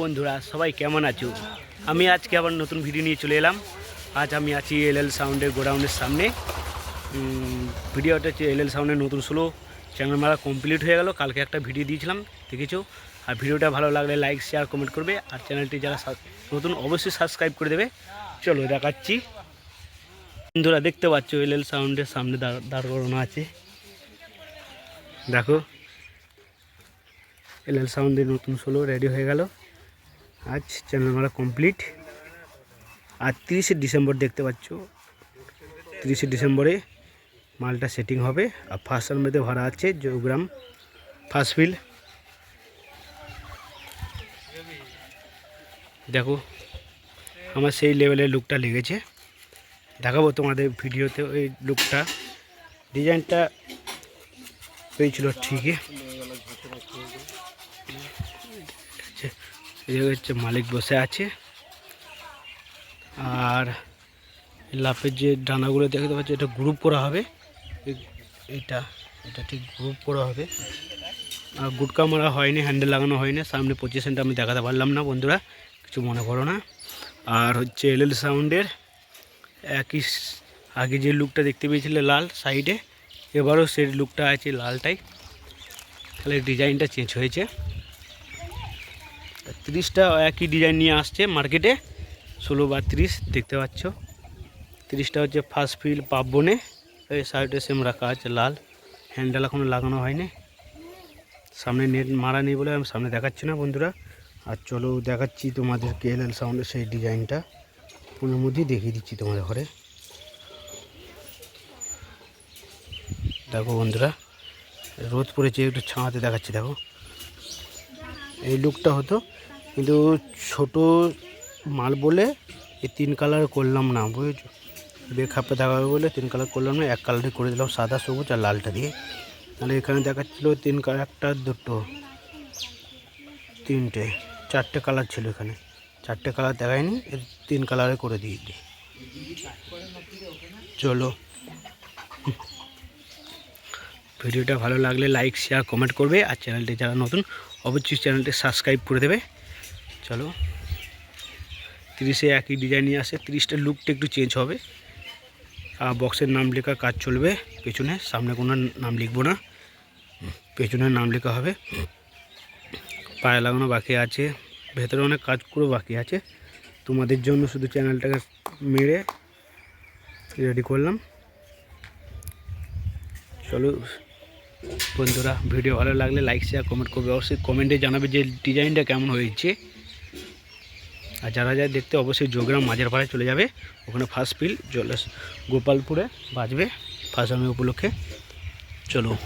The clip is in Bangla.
বন্ধুরা, সবাই কেমন আছো? আমি আজকে আবার নতুন ভিডিও নিয়ে চলে এলাম। আজ আমি আছি এল এল সাউন্ডের গোডাউনের সামনে। ভিডিওটা হচ্ছে এল এল সাউন্ডের নতুন স্লো চ্যানেল মারা কমপ্লিট হয়ে গেল। কালকে একটা ভিডিও দিয়েছিলাম, দেখেছ? আর ভিডিওটা ভালো লাগলে লাইক শেয়ার কমেন্ট করবে। আর চ্যানেলটি যারা নতুন, অবশ্যই সাবস্ক্রাইব করে দেবে। চলো দেখাচ্ছি। বন্ধুরা, দেখতে পাচ্ছ এল এল সাউন্ডের সামনে দাঁড় করানো আছে। দেখো। এল এল সাউন্ডের নতুন সোলো রেডি হয়ে গেল। আজ চ্যানেল মারা কমপ্লিট আর তিরিশে ডিসেম্বর দেখতে পাচ্ছ তিরিশে ডিসেম্বরে মালটা সেটিং হবে আর ফার্স্ট মধ্যে ভাড়া আছে জৌগ্রাম ফার্স্ট ফিল দেখো আমার সেই লেভেলের লুকটা লেগেছে দেখাবো তোমাদের ভিডিওতে ওই লুকটা ডিজাইনটা হয়েছিল ঠিকই হচ্ছে মালিক বসে আছে। আর লাফের যে ডানাগুলো দেখতে পাচ্ছি, এটা গ্রুপ করা হবে। এটা এটা ঠিক গ্রুপ করা হবে। আর গুটকা মারা হয়নি হ্যান্ডেল লাগানো হয়নি। সামনে পজিশনটা আমি দেখাতে পারলাম না, বন্ধুরা, কিছু মনে করো না। আর হচ্ছে এল এল সাউন্ডের একই আগে যে লুকটা দেখতে পেয়েছিলে লাল সাইডে এবারও সেই লুকটা আছে লালটাই। তাহলে ডিজাইনটা চেঞ্জ হয়েছে। তিরিশটা একই ডিজাইন নিয়ে আসছে মার্কেটে ষোলো বা দেখতে পাচ্ছ। তিরিশটা হচ্ছে ফার্স্ট ফিল পাবনে এই সাইডে সেম রাখা আছে, লাল। হ্যান্ডেল এখনও লাগানো হয়নি। সামনে নেট মারা নেই বলে আমি সামনে দেখাচ্ছি না বন্ধুরা। আর চলো দেখাচ্ছি তোমাদেরকে এল এল সাউন্ডের সেই ডিজাইনটা ফোনের মধ্যেই দেখিয়ে দিচ্ছি তোমাদের ঘরে। দেখো বন্ধুরা, রোদ পড়েছে, একটু ছাঁতে দেখাচ্ছি, দেখো। এই লুকটা হতো কিন্তু ছোট মাল বলে এই তিন কালার করলাম না, বুঝেছ? বেখাপে দেখাবে বলে তিন কালার করলাম না, এক কালারই করে দিলাম, সাদা, সবুজ আর লালটা দিয়ে। তাহলে এখানে দেখাচ্ছিল তিন একটা, দুটো, তিনটে, চারটে কালার ছিল এখানে। চারটে কালার দেখায়নি এর তিন কালারে করে দিয়ে দিই। চলো। ভিডিওটা ভালো লাগলে লাইক শেয়ার কমেন্ট করবে। আর চ্যানেলটি যারা নতুন, অবশ্যই চ্যানেলটি সাবস্ক্রাইব করে দেবে। চলো। তিরিশে একই ডিজাইন নিয়ে আসে তিরিশটার লুকটা একটু চেঞ্জ হবে। আর বক্সের নাম লেখা কাজ চলবে, পেছনে, সামনে কোনো নাম লিখব না। পেছনে নাম লেখা হবে। পায়ে লাগানো বাকি আছে, ভেতরে অনেক কাজ করে বাকি আছে। তোমাদের জন্য শুধু চ্যানেলটাকে মেরে রেডি করলাম। চলো, বন্ধুরা ভিডিও ভালো লাগলে লাইক শেয়ার কমেন্ট করবে। অবশ্যই কমেন্টে জানাবে যে ডিজাইনটা কেমন হয়েছে। আর যারা যায় দেখতে অবশ্যই যোগরাম মাঝের পাড়ায় চলে যাবে। ওখানে ফার্স্ট ফিল জলে গোপালপুরে বাজবে। ফার্স্ট আমি উপলক্ষে। চলো।